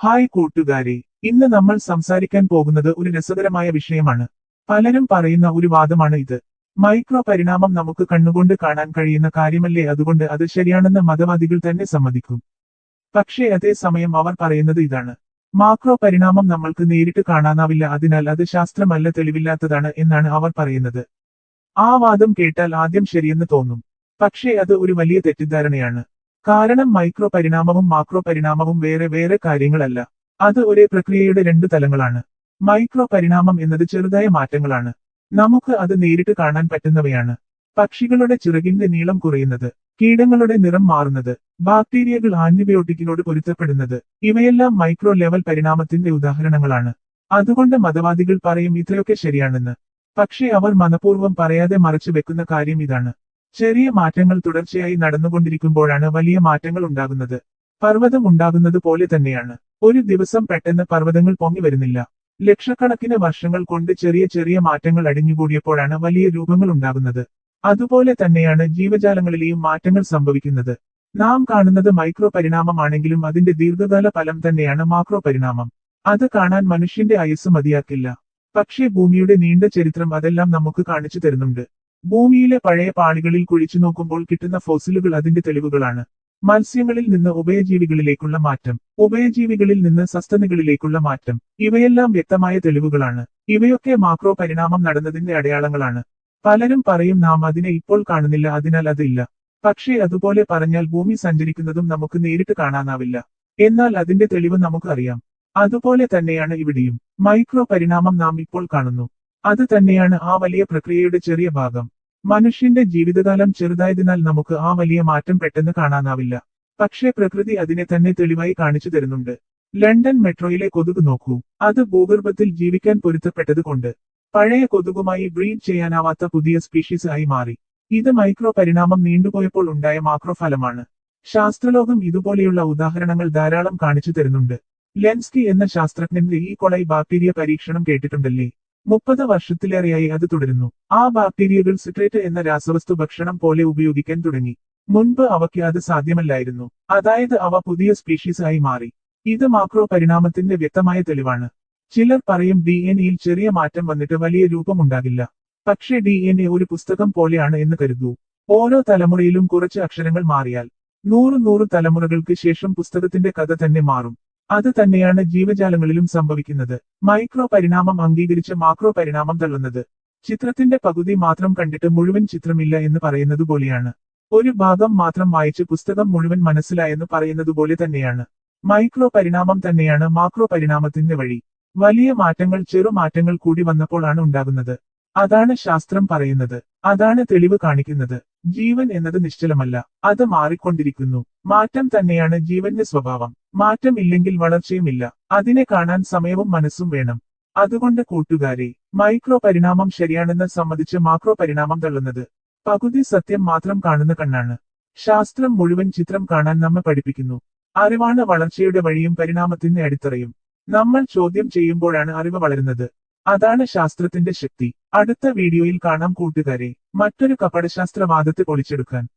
Hi കൂട്ടുകാരെ ഇന്ന് നമ്മൾ സംസാരിക്കാൻ പോകുന്നത് ഒരു രസകരമായ വിഷയമാണ്. പലരും പറയുന്ന ഒരു വാദമാണ് ഇത്. മൈക്രോ പരിണാമം നമുക്ക് കണ്ണുകൊണ്ട് കാണാൻ കഴിയുന്ന കാര്യമല്ലേ അതുകൊണ്ട് അത് ശരിയാണെന്ന് മതവാദികൾ തന്നെ സമ്മതിക്കും. പക്ഷേ അതേ സമയം അവർ പറയുന്നത് ഇതാണ്. മാക്രോ പരിണാമം നമ്മൾക്ക് നേരിട്ട് കാണാനാവില്ല അതിനാൽ അത് ശാസ്ത്രമല്ല തെളിവില്ലാത്തതാണ് എന്നാണ് അവർ പറയുന്നത്. ആ വാദം കേട്ടാൽ ആദ്യം ശരിയെന്ന് തോന്നും. പക്ഷേ അത് ഒരു വലിയ തെറ്റിദ്ധാരണയാണ്. കാരണം മൈക്രോ പരിണാമവും മാക്രോ പരിണാമവും വേറെ വേറെ കാര്യങ്ങളല്ല. അത് ഒരേ പ്രക്രിയയുടെ രണ്ട് തലങ്ങളാണ്. മൈക്രോ പരിണാമം എന്നത് ചെറുതായ മാറ്റങ്ങളാണ്. നമുക്ക് അത് നേരിട്ട് കാണാൻ പറ്റുന്നവയാണ്. പക്ഷികളുടെ ചിറകിന്റെ നീളം കുറയുന്നത് കീടങ്ങളുടെ നിറം മാറുന്നത് ബാക്ടീരിയകൾ ആന്റിബയോട്ടിക്കിനോട് പൊരുത്തപ്പെടുന്നത് ഇവയെല്ലാം മൈക്രോ ലെവൽ പരിണാമത്തിന്റെ ഉദാഹരണങ്ങളാണ്. അതുകൊണ്ട് മതവാദികൾ പറയും ഇത്രയൊക്കെ ശരിയാണെന്ന്. പക്ഷേ അവർ മനപൂർവം പറയാതെ മറച്ചു വെക്കുന്ന കാര്യം ഇതാണ്. ചെറിയ മാറ്റങ്ങൾ തുടർച്ചയായി നടന്നുകൊണ്ടിരിക്കുമ്പോഴാണ് വലിയ മാറ്റങ്ങൾ ഉണ്ടാകുന്നത്. പർവതം ഉണ്ടാകുന്നത് പോലെ തന്നെയാണ്. ഒരു ദിവസം പെട്ടെന്ന് പർവതങ്ങൾ പൊങ്ങി വരുന്നില്ല. ലക്ഷക്കണക്കിന് വർഷങ്ങൾ കൊണ്ട് ചെറിയ ചെറിയ മാറ്റങ്ങൾ അടിഞ്ഞുകൂടിയപ്പോഴാണ് വലിയ രൂപങ്ങൾ ഉണ്ടാകുന്നത്. അതുപോലെ തന്നെയാണ് ജീവജാലങ്ങളിലെയും മാറ്റങ്ങൾ സംഭവിക്കുന്നത്. നാം കാണുന്നത് മൈക്രോ പരിണാമമാണെങ്കിലും അതിന്റെ ദീർഘകാല ഫലം തന്നെയാണ് മാക്രോ പരിണാമം അത് കാണാൻ മനുഷ്യന്റെ ആയുസ് മതിയാക്കില്ല. പക്ഷേ ഭൂമിയുടെ നീണ്ട ചരിത്രം അതെല്ലാം നമുക്ക് കാണിച്ചു തരുന്നുണ്ട്. ഭൂമിയിലെ പഴയ പാളികളിൽ കുഴിച്ചു നോക്കുമ്പോൾ കിട്ടുന്ന ഫോസിലുകൾ അതിന്റെ തെളിവുകളാണ്. മത്സ്യങ്ങളിൽ നിന്ന് ഉഭയജീവികളിലേക്കുള്ള മാറ്റം ഉഭയജീവികളിൽ നിന്ന് സസ്തനികളിലേക്കുള്ള മാറ്റം ഇവയെല്ലാം വ്യക്തമായ തെളിവുകളാണ്. ഇവയൊക്കെ മാക്രോ പരിണാമം നടന്നതിന്റെ അടയാളങ്ങളാണ്. പലരും പറയും നാം അതിനെ ഇപ്പോൾ കാണുന്നില്ല അതിനാൽ അതില്ല പക്ഷേ അതുപോലെ പറഞ്ഞാൽ ഭൂമി സഞ്ചരിക്കുന്നതും നമുക്ക് നേരിട്ട് കാണാനാവില്ല. എന്നാൽ അതിന്റെ തെളിവ് നമുക്കറിയാം. അതുപോലെ തന്നെയാണ് ഇവിടെയും. മൈക്രോ പരിണാമം നാം ഇപ്പോൾ കാണുന്നു. അത് തന്നെയാണ് ആ വലിയ പ്രക്രിയയുടെ ചെറിയ ഭാഗം. മനുഷ്യന്റെ ജീവിതകാലം ചെറുതായതിനാൽ നമുക്ക് ആ വലിയ മാറ്റം പെട്ടെന്ന് കാണാനാവില്ല. പക്ഷേ പ്രകൃതി അതിനെ തന്നെ തെളിവായി കാണിച്ചു തരുന്നുണ്ട്. ലണ്ടൻ മെട്രോയിലെ കൊതുക് നോക്കൂ. അത് ഭൂഗർഭത്തിൽ ജീവിക്കാൻ പൊരുത്തപ്പെട്ടതുകൊണ്ട് പഴയ കൊതുകുമായി ബ്രീഡ് ചെയ്യാനാവാത്ത പുതിയ സ്പീഷീസ് ആയി മാറി. ഇത് മൈക്രോ പരിണാമം നീണ്ടുപോയപ്പോൾ ഉണ്ടായ മാക്രോ ഫലമാണ് ശാസ്ത്രലോകം ഇതുപോലെയുള്ള ഉദാഹരണങ്ങൾ ധാരാളം കാണിച്ചു തരുന്നുണ്ട്. ലെൻസ്കി എന്ന ശാസ്ത്രജ്ഞന്റെ ഈ കൊളൈ ബാക്ടീരിയ പരീക്ഷണം കേട്ടിട്ടുണ്ടല്ലേ? മുപ്പത് വർഷത്തിലേറെയായി അത് തുടരുന്നു. ആ ബാക്ടീരിയകൾ സിട്രേറ്റ് എന്ന രാസവസ്തു ഭക്ഷണം പോലെ ഉപയോഗിക്കാൻ തുടങ്ങി. മുൻപ് അവയ്ക്ക് അത് സാധ്യമല്ലായിരുന്നു. അതായത് അവ പുതിയ സ്പീഷീസ് ആയി മാറി. ഇത് മാക്രോ പരിണാമത്തിന്റെ വ്യക്തമായ തെളിവാണ്. ചിലർ പറയും ഡി എൻ എയിൽ ചെറിയ മാറ്റം വന്നിട്ട് വലിയ രൂപമുണ്ടാകില്ല. പക്ഷേ ഡി എൻ എ ഒരു പുസ്തകം പോലെയാണ് എന്ന് കരുതൂ. ഓരോ തലമുറയിലും കുറച്ച് അക്ഷരങ്ങൾ മാറിയാൽ. നൂറ് നൂറ് തലമുറകൾക്ക് ശേഷം പുസ്തകത്തിന്റെ കഥ തന്നെ മാറും. അത് തന്നെയാണ് ജീവജാലങ്ങളിലും സംഭവിക്കുന്നത്. മൈക്രോ പരിണാമം അംഗീകരിച്ച് മാക്രോ പരിണാമം തള്ളുന്നത്. ചിത്രത്തിന്റെ പകുതി മാത്രം കണ്ടിട്ട് മുഴുവൻ ചിത്രമില്ല എന്ന് പറയുന്നത് പോലെയാണ്. ഒരു ഭാഗം മാത്രം വായിച്ച് പുസ്തകം മുഴുവൻ മനസ്സിലായെന്ന് പറയുന്നത് പോലെ തന്നെയാണ്. മൈക്രോ പരിണാമം തന്നെയാണ് മാക്രോ പരിണാമത്തിന്റെ വഴി. വലിയ മാറ്റങ്ങൾ ചെറു മാറ്റങ്ങൾ കൂടി വന്നപ്പോഴാണ് ഉണ്ടാകുന്നത്. അതാണ് ശാസ്ത്രം പറയുന്നത്. അതാണ് തെളിവ് കാണിക്കുന്നത്. ജീവൻ എന്നത് നിശ്ചലമല്ല അത് മാറിക്കൊണ്ടിരിക്കുന്നു. മാറ്റം തന്നെയാണ് ജീവന്റെ സ്വഭാവം. മാറ്റമില്ലെങ്കിൽ വളർച്ചയുമില്ല അതിനെ കാണാൻ സമയവും മനസ്സും വേണം. അതുകൊണ്ട് കൂട്ടുകാരെ മൈക്രോ പരിണാമം ശരിയാണെന്ന് സമ്മതിച്ച് മാക്രോ പരിണാമം തള്ളുന്നത് പകുതി സത്യം മാത്രം കാണുന്ന കണ്ണാണ്. ശാസ്ത്രം മുഴുവൻ ചിത്രം കാണാൻ നമ്മെ പഠിപ്പിക്കുന്നു. അറിവാണ് വളർച്ചയുടെ വഴിയും പരിണാമത്തിന്റെ അടിത്തറയും. നമ്മൾ ചോദ്യം ചെയ്യുമ്പോഴാണ് അറിവ് വളരുന്നത്. അതാണ് ശാസ്ത്രത്തിന്റെ ശക്തി. അടുത്ത വീഡിയോയിൽ കാണാം കൂട്ടുകാരെ. മറ്റൊരു കപടശാസ്ത്രവാദത്തെ പൊളിച്ചെടുക്കാൻ